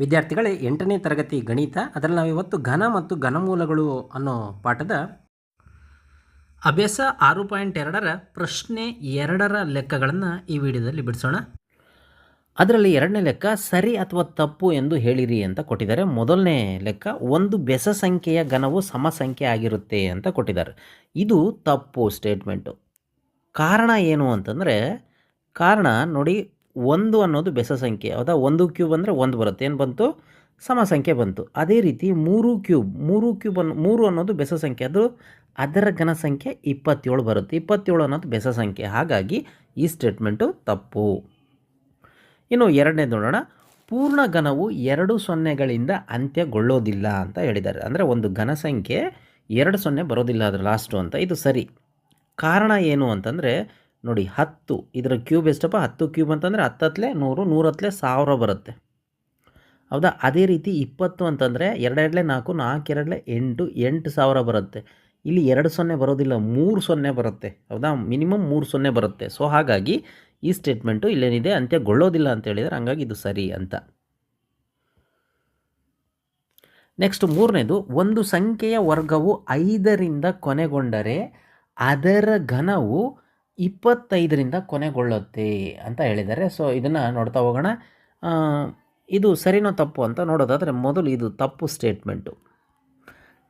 ವಿದ್ಯಾರ್ಥಿಗಳೇ ಎಂಟನೇ ತರಗತಿ ಗಣಿತ, ಅದರಲ್ಲಿ ನಾವು ಇವತ್ತು ಘನ ಮತ್ತು ಘನಮೂಲಗಳು ಅನ್ನೋ ಪಾಠದ ಅಭ್ಯಾಸ ಆರು ಪಾಯಿಂಟ್ ಎರಡರ ಪ್ರಶ್ನೆ ಎರಡರ ಲೆಕ್ಕಗಳನ್ನು ಈ ವಿಡಿಯೋದಲ್ಲಿ ಬಿಡಿಸೋಣ. ಅದರಲ್ಲಿ ಎರಡನೇ ಲೆಕ್ಕ, ಸರಿ ಅಥವಾ ತಪ್ಪು ಎಂದು ಹೇಳಿರಿ ಅಂತ ಕೊಟ್ಟಿದ್ದಾರೆ. ಮೊದಲನೇ ಲೆಕ್ಕ, ಒಂದು ಬೆಸ ಸಂಖ್ಯೆಯ ಘನವು ಸಮ ಸಂಖ್ಯೆ ಆಗಿರುತ್ತೆ ಅಂತ ಕೊಟ್ಟಿದ್ದಾರೆ. ಇದು ತಪ್ಪು ಸ್ಟೇಟ್ಮೆಂಟು ಕಾರಣ ಏನು ಅಂತಂದರೆ, ಕಾರಣ ನೋಡಿ ಒಂದು ಅನ್ನೋದು ಬೆಸ ಸಂಖ್ಯೆ. ಹೌದಾ ಒಂದು ಕ್ಯೂಬ್ ಅಂದರೆ ಒಂದು ಬರುತ್ತೆ. ಏನು ಬಂತು? ಸಮ ಸಂಖ್ಯೆ ಬಂತು. ಅದೇ ರೀತಿ ಮೂರು ಕ್ಯೂಬ್ ಮೂರು ಕ್ಯೂಬ್ ಅನ್ನು, ಮೂರು ಅನ್ನೋದು ಬೆಸ ಸಂಖ್ಯೆ. ಅದು ಅದರ ಘನ ಸಂಖ್ಯೆ ಇಪ್ಪತ್ತೇಳು ಬರುತ್ತೆ. ಇಪ್ಪತ್ತೇಳು ಅನ್ನೋದು ಬೆಸ ಸಂಖ್ಯೆ. ಹಾಗಾಗಿ ಈ ಸ್ಟೇಟ್ಮೆಂಟು ತಪ್ಪು. ಇನ್ನು ಎರಡನೇ ನೋಡೋಣ. ಪೂರ್ಣ ಘನವು ಎರಡು ಸೊನ್ನೆಗಳಿಂದ ಅಂತ್ಯಗೊಳ್ಳೋದಿಲ್ಲ ಅಂತ ಹೇಳಿದ್ದಾರೆ. ಅಂದರೆ ಒಂದು ಘನ ಸಂಖ್ಯೆ ಎರಡು ಸೊನ್ನೆ ಬರೋದಿಲ್ಲ ಅದರ ಲಾಸ್ಟು ಅಂತ. ಇದು ಸರಿ. ಕಾರಣ ಏನು ಅಂತಂದರೆ ನೋಡಿ ಹತ್ತು, ಇದರ ಕ್ಯೂಬ್ ಎಷ್ಟಪ್ಪ? ಹತ್ತು ಕ್ಯೂಬ್ ಅಂತಂದರೆ ಹತ್ತತ್ಲೆ ನೂರು, ನೂರತ್ಲೆ ಸಾವಿರ ಬರುತ್ತೆ. ಹೌದಾ? ಅದೇ ರೀತಿ ಇಪ್ಪತ್ತು ಅಂತಂದರೆ ಎರಡೆರಡಲೆ ನಾಲ್ಕು ನಾಲ್ಕು ಎರಡಲೆ ಎಂಟು ಎಂಟು ಸಾವಿರ ಬರುತ್ತೆ. ಇಲ್ಲಿ ಎರಡು ಸೊನ್ನೆ ಬರೋದಿಲ್ಲ, ಮೂರು ಸೊನ್ನೆ ಬರುತ್ತೆ. ಹೌದಾ? ಮಿನಿಮಮ್ ಮೂರು ಸೊನ್ನೆ ಬರುತ್ತೆ. ಸೊ ಹಾಗಾಗಿ ಈ ಸ್ಟೇಟ್ಮೆಂಟು ಇಲ್ಲೇನಿದೆ ಅಂತ್ಯಗೊಳ್ಳೋದಿಲ್ಲ ಅಂತ ಹೇಳಿದರೆ ಹಂಗಾಗಿ ಇದು ಸರಿ ಅಂತ. ನೆಕ್ಸ್ಟ್ ಮೂರನೇದು, ಒಂದು ಸಂಖ್ಯೆಯ ವರ್ಗವು ಐದರಿಂದ ಕೊನೆಗೊಂಡರೆ ಅದರ ಘನವು ಇಪ್ಪತ್ತೈದರಿಂದ ಕೊನೆಗೊಳ್ಳುತ್ತೆ ಅಂತ ಹೇಳಿದ್ದಾರೆ. ಸೊ ಇದನ್ನು ನೋಡ್ತಾ ಹೋಗೋಣ. ಇದು ಸರಿನೋ ತಪ್ಪು ಅಂತ ನೋಡೋದಾದರೆ ಮೊದಲು ಇದು ತಪ್ಪು ಸ್ಟೇಟ್ಮೆಂಟು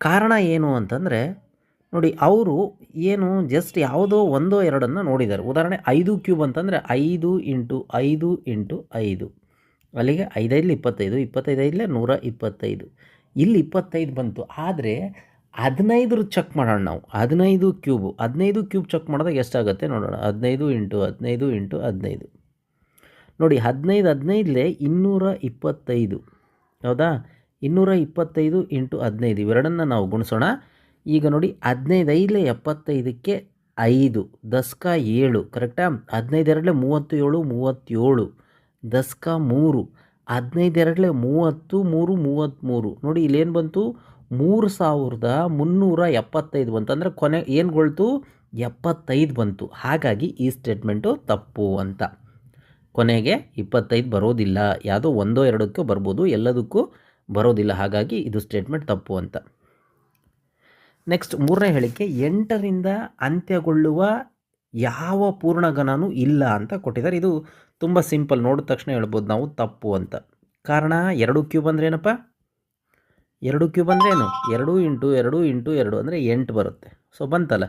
ಕಾರಣ ಏನು ಅಂತಂದರೆ, ನೋಡಿ, ಅವರು ಏನು ಜಸ್ಟ್ ಯಾವುದೋ ಒಂದೋ ಎರಡನ್ನು ನೋಡಿದ್ದಾರೆ. ಉದಾಹರಣೆ, ಐದು ಕ್ಯೂಬ್ ಅಂತಂದರೆ ಐದು ಇಂಟು ಐದು ಇಂಟು ಐದು. ಅಲ್ಲಿಗೆ ಐದೈದು ಇಪ್ಪತ್ತೈದು, ಇಪ್ಪತ್ತೈದೈದಲೇ ನೂರ ಇಪ್ಪತ್ತೈದು. ಇಲ್ಲಿ ಇಪ್ಪತ್ತೈದು ಬಂತು. ಆದರೆ ಹದಿನೈದು ಚೆಕ್ ಮಾಡೋಣ ನಾವು. ಹದಿನೈದು ಕ್ಯೂಬು ಹದಿನೈದು ಕ್ಯೂಬ್ ಚೆಕ್ ಮಾಡಿದಾಗ ಎಷ್ಟಾಗುತ್ತೆ ನೋಡೋಣ. ಹದಿನೈದು ಇಂಟು ಹದಿನೈದು ಇಂಟು ಹದಿನೈದು. ನೋಡಿ, ಹದಿನೈದು ಹದಿನೈದಲೇ ಇನ್ನೂರ ಇಪ್ಪತ್ತೈದು. ಹೌದಾ? ಇನ್ನೂರ ಇಪ್ಪತ್ತೈದು ಇಂಟು ಹದಿನೈದು. ಇವೆರಡನ್ನು ನಾವು ಗುಣಿಸೋಣ. ಈಗ ನೋಡಿ, ಹದಿನೈದು ಐದಲೇ ಎಪ್ಪತ್ತೈದಕ್ಕೆ ಐದು. ದಸ್ಕ ಏಳು. ಕರೆಕ್ಟಾ? ಹದಿನೈದು ಎರಡಲೇ ಮೂವತ್ತು ಏಳು ಮೂವತ್ತೇಳು. ದಸ್ಕ ಮೂರು. ಹದಿನೈದು ಎರಡಲೇ ಮೂವತ್ತು, ಮೂರು ಮೂವತ್ತ್ಮೂರು ನೋಡಿ, ಇಲ್ಲೇನು ಬಂತು? ಮೂರು ಸಾವಿರದ ಮುನ್ನೂರ ಎಪ್ಪತ್ತೈದು ಬಂತು. ಅಂದರೆ ಕೊನೆ ಏನುಗೊಳ್ತು ಎಪ್ಪತ್ತೈದು ಬಂತು. ಹಾಗಾಗಿ ಈ ಸ್ಟೇಟ್ಮೆಂಟು ತಪ್ಪು ಅಂತ. ಕೊನೆಗೆ ಇಪ್ಪತ್ತೈದು ಬರೋದಿಲ್ಲ. ಯಾವುದೋ ಒಂದೋ ಎರಡಕ್ಕೂ ಬರ್ಬೋದು, ಎಲ್ಲದಕ್ಕೂ ಬರೋದಿಲ್ಲ. ಹಾಗಾಗಿ ಇದು ಸ್ಟೇಟ್ಮೆಂಟ್ ತಪ್ಪು ಅಂತ. ನೆಕ್ಸ್ಟ್ ಮೂರನೇ ಹೇಳಿಕೆ, ಎಂಟರಿಂದ ಅಂತ್ಯಗೊಳ್ಳುವ ಯಾವ ಪೂರ್ಣಘನನೂ ಇಲ್ಲ ಅಂತ ಕೊಟ್ಟಿದ್ದಾರೆ. ಇದು ತುಂಬ ಸಿಂಪಲ್, ನೋಡಿದ ತಕ್ಷಣ ಹೇಳ್ಬೋದು ನಾವು, ತಪ್ಪು ಅಂತ. ಕಾರಣ, ಎರಡು ಕ್ಯೂ ಅಂದರೆ ಏನಪ್ಪ? ಎರಡು ಕ್ಯೂಬ್ ಅಂದರೆ ಏನು ಎರಡು ಇಂಟು ಎರಡು ಇಂಟು ಎರಡು ಅಂದರೆ ಎಂಟು ಬರುತ್ತೆ. ಸೊ ಬಂತಲ್ಲ.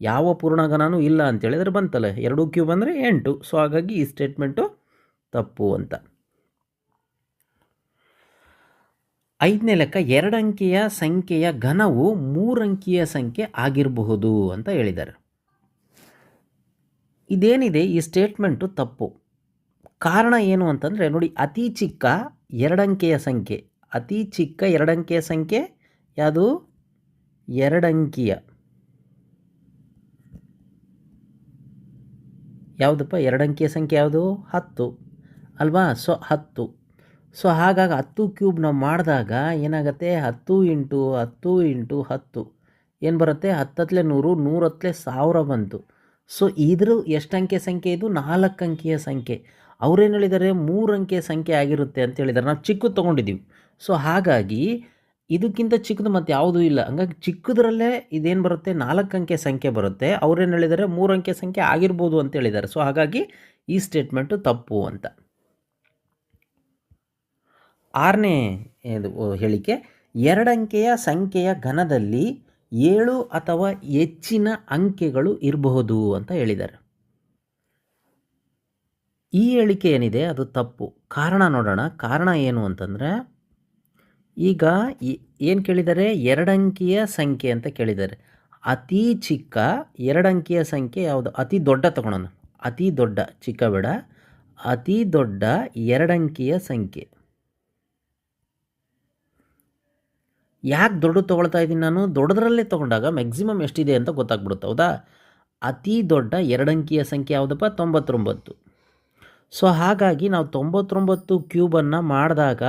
ಯಾವ ಪೂರ್ಣಘನನೂ ಇಲ್ಲ ಅಂತೇಳಿದರೆ ಬಂತಲ್ಲ. ಎರಡು ಕ್ಯೂಬ್ ಅಂದರೆ ಎಂಟು. ಸೊ ಹಾಗಾಗಿ ಈ ಸ್ಟೇಟ್ಮೆಂಟು ತಪ್ಪು ಅಂತ. ಐದನೇ ಲೆಕ್ಕ, ಎರಡಂಕಿಯ ಸಂಖ್ಯೆಯ ಘನವು ಮೂರಂಕಿಯ ಸಂಖ್ಯೆ ಆಗಿರಬಹುದು ಅಂತ ಹೇಳಿದ್ದಾರೆ. ಇದೇನಿದೆ? ಈ ಸ್ಟೇಟ್ಮೆಂಟು ತಪ್ಪು. ಕಾರಣ ಏನು ಅಂತಂದರೆ ನೋಡಿ, ಅತಿ ಚಿಕ್ಕ ಎರಡಂಕೆಯ ಸಂಖ್ಯೆ. ಅತಿ ಚಿಕ್ಕ ಎರಡಂಕಿಯ ಸಂಖ್ಯೆ ಯಾವುದು? ಎರಡಂಕಿಯ. ಯಾವುದಪ್ಪ? ಎರಡಂಕಿಯ ಸಂಖ್ಯೆ ಯಾವುದು? ಹತ್ತು. ಅಲ್ವಾ? ಸೊ, ಹತ್ತು. ಸೊ, ಹಾಗಾಗಿ ಹತ್ತು ಕ್ಯೂಬ್ ನಾವು ಮಾಡಿದಾಗ ಏನಾಗುತ್ತೆ? ಹತ್ತು ಇಂಟು ಹತ್ತು ಇಂಟು ಹತ್ತು. ಏನು ಬರುತ್ತೆ? ಹತ್ತತ್ಲೆ ನೂರು, ನೂರತ್ಲೆ ಸಾವಿರ ಬಂತು. ಸೊ, ಇದ್ರ ಎಷ್ಟು ಅಂಕೆ ಸಂಖ್ಯೆ ಇದು? ನಾಲ್ಕು ಅಂಕಿಯ ಸಂಖ್ಯೆ. ಅವ್ರೇನು ಹೇಳಿದ್ದಾರೆ ಮೂರು ಅಂಕೆಯ ಸಂಖ್ಯೆ ಆಗಿರುತ್ತೆ ಅಂತ ಹೇಳಿದ್ದಾರೆ ನಾವು ಚಿಕ್ಕದು ತೊಗೊಂಡಿದ್ದೀವಿ. ಸೊ ಹಾಗಾಗಿ ಇದಕ್ಕಿಂತ ಚಿಕ್ಕದು ಮತ್ತು ಯಾವುದೂ ಇಲ್ಲ. ಹಂಗಾಗಿ ಚಿಕ್ಕದ್ರಲ್ಲೇ ಇದೇನು ಬರುತ್ತೆ? ನಾಲ್ಕು ಅಂಕೆ ಸಂಖ್ಯೆ ಬರುತ್ತೆ. ಅವ್ರೇನು ಹೇಳಿದ್ದಾರೆ ಮೂರು ಅಂಕೆ ಸಂಖ್ಯೆ ಆಗಿರ್ಬೋದು ಅಂತ ಹೇಳಿದ್ದಾರೆ ಸೊ ಹಾಗಾಗಿ ಈ ಸ್ಟೇಟ್ಮೆಂಟು ತಪ್ಪು ಅಂತ. ಆರನೇ ಹೇಳಿಕೆ ಎರಡಂಕೆಯ ಸಂಖ್ಯೆಯ ಘನದಲ್ಲಿ ಏಳು ಅಥವಾ ಹೆಚ್ಚಿನ ಅಂಕೆಗಳು ಇರಬಹುದು ಅಂತ ಹೇಳಿದ್ದಾರೆ ಈ ಹೇಳಿಕೆ ಏನಿದೆ? ಅದು ತಪ್ಪು. ಕಾರಣ ನೋಡೋಣ. ಕಾರಣ ಏನು ಅಂತಂದರೆ ಈಗ ಏನು ಕೇಳಿದ್ದಾರೆ? ಎರಡಂಕಿಯ ಸಂಖ್ಯೆ ಅಂತ ಕೇಳಿದ್ದಾರೆ. ಅತಿ ಚಿಕ್ಕ ಎರಡಂಕಿಯ ಸಂಖ್ಯೆ ಯಾವುದು? ಅತಿ ದೊಡ್ಡ ತಗೊಳೋಣ. ಅತಿ ದೊಡ್ಡ, ಚಿಕ್ಕ ಬೇಡ. ಅತಿ ದೊಡ್ಡ ಎರಡಂಕಿಯ ಸಂಖ್ಯೆ. ಯಾಕೆ ದೊಡ್ಡ ತೊಗೊಳ್ತಾ ಇದ್ದೀನಿ ನಾನು? ದೊಡ್ಡದರಲ್ಲೇ ತೊಗೊಂಡಾಗ ಮ್ಯಾಕ್ಸಿಮಮ್ ಎಷ್ಟಿದೆ ಅಂತ ಗೊತ್ತಾಗ್ಬಿಡುತ್ತೆ, ಹೌದಾ? ಅತಿ ದೊಡ್ಡ ಎರಡಂಕಿಯ ಸಂಖ್ಯೆ ಯಾವುದಪ್ಪ? ತೊಂಬತ್ತೊಂಬತ್ತು. ಸೊ ಹಾಗಾಗಿ ನಾವು ತೊಂಬತ್ತೊಂಬತ್ತು ಕ್ಯೂಬನ್ನು ಮಾಡಿದಾಗ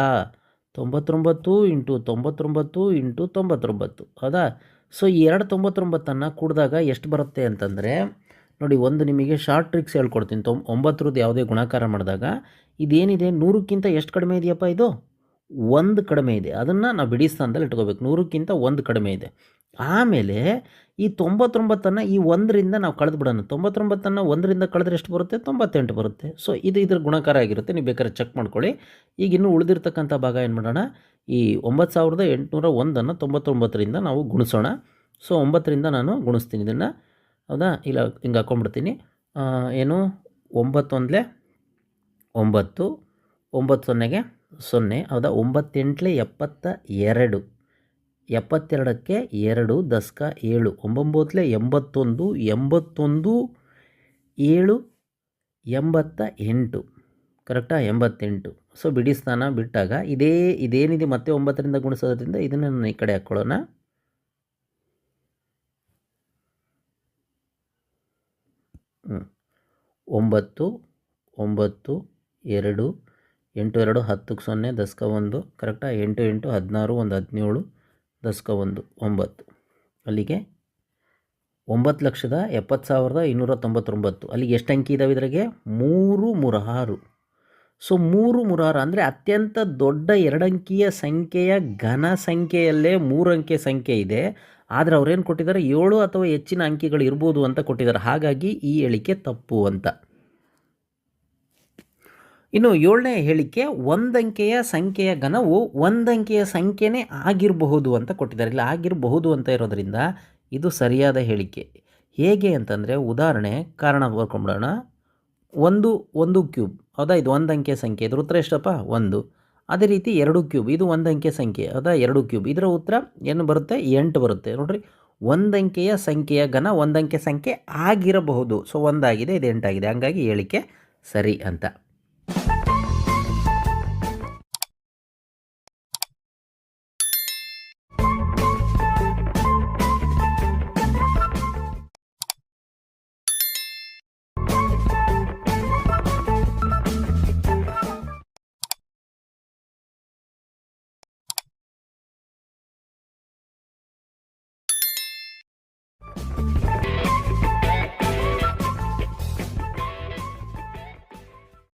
ತೊಂಬತ್ತೊಂಬತ್ತು ಇಂಟು ತೊಂಬತ್ತೊಂಬತ್ತು ಇಂಟು ತೊಂಬತ್ತೊಂಬತ್ತು. ಹೌದಾ? ಸೊ ಈ ಎರಡು ತೊಂಬತ್ತೊಂಬತ್ತನ್ನು ಕೂಡಿದಾಗ ಎಷ್ಟು ಬರುತ್ತೆ ಅಂತಂದರೆ, ನೋಡಿ, ಒಂದು ನಿಮಗೆ ಶಾರ್ಟ್ ಟ್ರಿಕ್ಸ್ ಹೇಳ್ಕೊಡ್ತೀನಿ. ತೊಂಬ ಒಂಬತ್ತರದ್ದು ಯಾವುದೇ ಗುಣಾಕಾರ ಮಾಡಿದಾಗ, ಇದೇನಿದೆ? ನೂರಕ್ಕಿಂತ ಎಷ್ಟು ಕಡಿಮೆ ಇದೆಯಪ್ಪ ಇದು? ಒಂದು ಕಡಿಮೆ ಇದೆ. ಅದನ್ನು ನಾವು ಬಿಡಿ ಸ್ಥಾನದಲ್ಲಿ ಇಟ್ಕೋಬೇಕು. ನೂರಕ್ಕಿಂತ ಒಂದು ಕಡಿಮೆ ಇದೆ. ಆಮೇಲೆ ಈ ತೊಂಬತ್ತೊಂಬತ್ತನ್ನು ಈ ಒಂದರಿಂದ ನಾವು ಕಳೆದು ಬಿಡೋಣ ತೊಂಬತ್ತೊಂಬತ್ತನ್ನು ಒಂದರಿಂದ ಕಳೆದ್ರೆ ಎಷ್ಟು ಬರುತ್ತೆ? ತೊಂಬತ್ತೆಂಟು ಬರುತ್ತೆ. ಸೊ ಇದು ಇದ್ರ ಗುಣಕಾರ ಆಗಿರುತ್ತೆ. ನೀವು ಬೇಕಾದ್ರೆ ಚೆಕ್ ಮಾಡ್ಕೊಳ್ಳಿ. ಈಗ ಇನ್ನೂ ಉಳಿದಿರ್ತಕ್ಕಂಥ ಭಾಗ ಏನು ಮಾಡೋಣ? ಈ ಒಂಬತ್ತು ಸಾವಿರದ ಎಂಟುನೂರ ಒಂದನ್ನು ತೊಂಬತ್ತೊಂಬತ್ತರಿಂದ ನಾವು ಗುಣಿಸೋಣ. ಸೊ ಒಂಬತ್ತರಿಂದ ನಾನು ಗುಣಿಸ್ತೀನಿ ಇದನ್ನು. ಹೌದಾ? ಇಲ್ಲ ಹಿಂಗೆ ಹಾಕೊಂಡ್ಬಿಡ್ತೀನಿ. ಆ, ಏನು? ಒಂಬತ್ತೊಂದಲೇ ಒಂಬತ್ತು. ಒಂಬತ್ತು ಸೊನ್ನೆಗೆ ಸೊನ್ನೆ, ಹೌದಾ? ಒಂಬತ್ತೆಂಟ್ಲೆ ಎಪ್ಪತ್ತ ಎರಡು, ಎಪ್ಪತ್ತೆರಡಕ್ಕೆ ಎರಡು ದಸ್ಕ ಏಳು ಒಂಬೊಂಬತ್ತಲೆ ಎಂಬತ್ತೊಂದು ಎಂಬತ್ತೊಂದು ಏಳು, ಎಂಬತ್ತ ಎಂಟು, ಕರೆಕ್ಟಾ? ಎಂಬತ್ತೆಂಟು. ಸೊ ಬಿಡಿ ಸ್ಥಾನ ಬಿಟ್ಟಾಗ ಇದೇ ಇದೇನಿದೆ ಮತ್ತೆ ಒಂಬತ್ತರಿಂದ ಗುಣಿಸೋದ್ರಿಂದ ಇದನ್ನು ನಾನು ಈ ಕಡೆ ಹಾಕ್ಕೊಳ್ಳೋಣ. ಒಂಬತ್ತು ಒಂಬತ್ತು, ಎರಡು ಎಂಟು ಎರಡು ಹತ್ತಕ್ಕೆ ಸೊನ್ನೆ ದಸ್ಕ ಒಂದು ಕರೆಕ್ಟಾ ಎಂಟು ಎಂಟು ಹದಿನಾರು, ಒಂದು ಹದಿನೇಳು ದಸ್ಕ ಒಂದು, ಒಂಬತ್ತು. ಅಲ್ಲಿಗೆ ಒಂಬತ್ತು ಲಕ್ಷದ ಎಪ್ಪತ್ತು ಸಾವಿರದ ಇನ್ನೂರ ತೊಂಬತ್ತೊಂಬತ್ತು. ಅಲ್ಲಿಗೆ ಎಷ್ಟು ಅಂಕಿ ಇದಾವೆ ಇದ್ರಾಗೆ? ಮೂರು ಮೂರಾರು. ಸೊ ಮೂರು ಮೂರಾರು ಅಂದರೆ ಅತ್ಯಂತ ದೊಡ್ಡ ಎರಡಂಕಿಯ ಸಂಖ್ಯೆಯ ಘನ ಸಂಖ್ಯೆಯಲ್ಲೇ ಮೂರು ಅಂಕೆ ಸಂಖ್ಯೆ ಇದೆ. ಆದರೆ ಅವ್ರೇನು ಕೊಟ್ಟಿದ್ದಾರೆ? ಏಳು ಅಥವಾ ಹೆಚ್ಚಿನ ಅಂಕಿಗಳು ಇರ್ಬೋದು ಅಂತ ಕೊಟ್ಟಿದ್ದಾರೆ. ಹಾಗಾಗಿ ಈ ಹೇಳಿಕೆ ತಪ್ಪು ಅಂತ. ಇನ್ನು ಏಳನೇ ಹೇಳಿಕೆ, ಒಂದಂಕೆಯ ಸಂಖ್ಯೆಯ ಘನವು ಒಂದಂಕೆಯ ಸಂಖ್ಯೆನೇ ಆಗಿರಬಹುದು ಅಂತ ಕೊಟ್ಟಿದ್ದಾರೆ. ಇಲ್ಲ, ಆಗಿರಬಹುದು ಅಂತ ಇರೋದರಿಂದ ಇದು ಸರಿಯಾದ ಹೇಳಿಕೆ. ಹೇಗೆ ಅಂತಂದರೆ, ಉದಾಹರಣೆ, ಕಾರಣ ಬರ್ಕೊಂಬಿಡೋಣ. ಒಂದು ಒಂದು ಕ್ಯೂಬ್. ಹೌದಾ? ಇದು ಒಂದು ಅಂಕೆ ಸಂಖ್ಯೆ. ಇದ್ರ ಉತ್ತರ ಎಷ್ಟಪ್ಪ? ಒಂದು. ಅದೇ ರೀತಿ ಎರಡು ಕ್ಯೂಬ್. ಇದು ಒಂದು ಸಂಖ್ಯೆ. ಹೌದಾ? ಎರಡು ಕ್ಯೂಬ್. ಇದರ ಉತ್ತರ ಏನು ಬರುತ್ತೆ? ಎಂಟು ಬರುತ್ತೆ. ನೋಡ್ರಿ, ಒಂದಂಕೆಯ ಸಂಖ್ಯೆಯ ಘನ ಒಂದಂಕೆ ಸಂಖ್ಯೆ ಆಗಿರಬಹುದು. ಸೊ, ಒಂದಾಗಿದೆ, ಇದು ಎಂಟಾಗಿದೆ. ಹಂಗಾಗಿ ಹೇಳಿಕೆ ಸರಿ ಅಂತ.